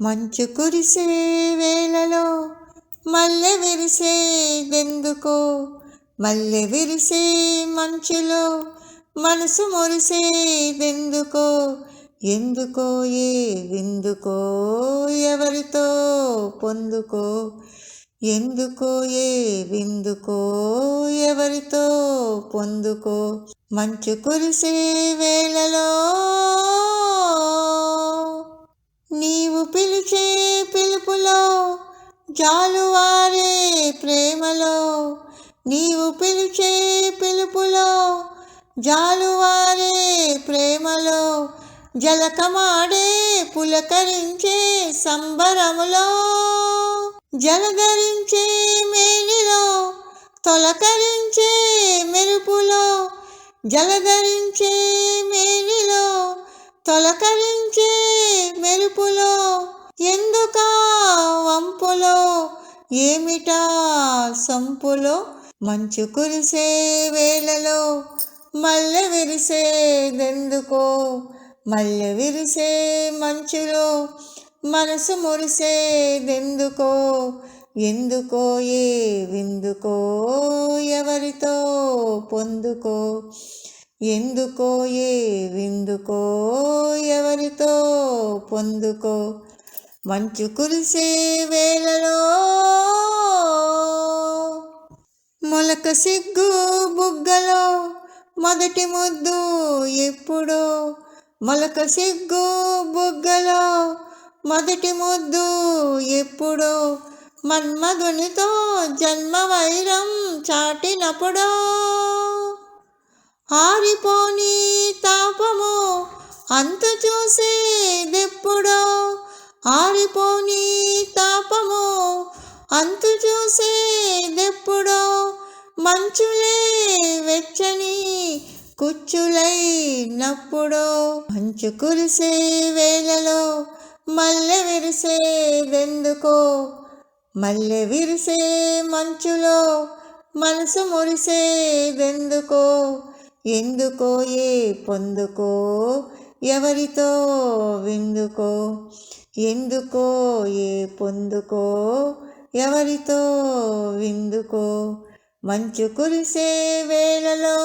మంచు కురిసే వేళలో మల్లె విరిసే వెందుకో. మల్లె విరిసే మంచులో మనసు మురిసేదెందుకో ఎందుకో ఏ విందుకో ఎవరితో పొందుకో. ఎందుకో ఏ విందుకో ఎవరితో పొందుకో. మంచు కురిసే వేళలో నీవు పిలిచే పిలుపులో జాలువారే ప్రేమలో. నీవు పిలిచే పిలుపులో జాలువారే ప్రేమలో. జలకమాడే పులకరించే సంబరములో. జలధరించే మేనిలో తొలకరించే మెరుపులో. జలధరించే మేనిలో తొలకరి మెరుపులో ఎందుకా వంపులో? ఏమిటా సంపులో? మంచు కురిసే వేళలో మల్లె విరిసేదెందుకో? మల్లె విరిసే మంచులో మనసు మురిసేదెందుకో? ఎందుకో ఏ విందుకో? ఎవరితో పొందుకో? ఎందుకో ఏ విందుకో? పొందుకో. మంచు కురిసే వేళలో మొలక సిగ్గు బుగ్గలో మొదటి ముద్దు ఎప్పుడో. మొలక సిగ్గు బుగ్గలో మొదటి ముద్దు ఎప్పుడో. మన్మధునితో జన్మ వైరం చాటినప్పుడో. ఆరిపోని తాపము అంత చూసే ఎప్పుడో ఆరిపోని తాపము అంతు చూసేదెప్పుడో మంచులే వెచ్చని కుచ్చులై నప్పుడో మంచు కురిసే వేళలో మల్లె విరిసేదెందుకో? మల్లె విరిసే మంచులో మనసు మురిసేదెందుకో? ఎందుకో ఏ పొందుకో? ఎవరితో విందుకో? ఎందుకో? ఏ పొందుకో? ఎవరితో విందుకో? మంచు కురిసే వేళలో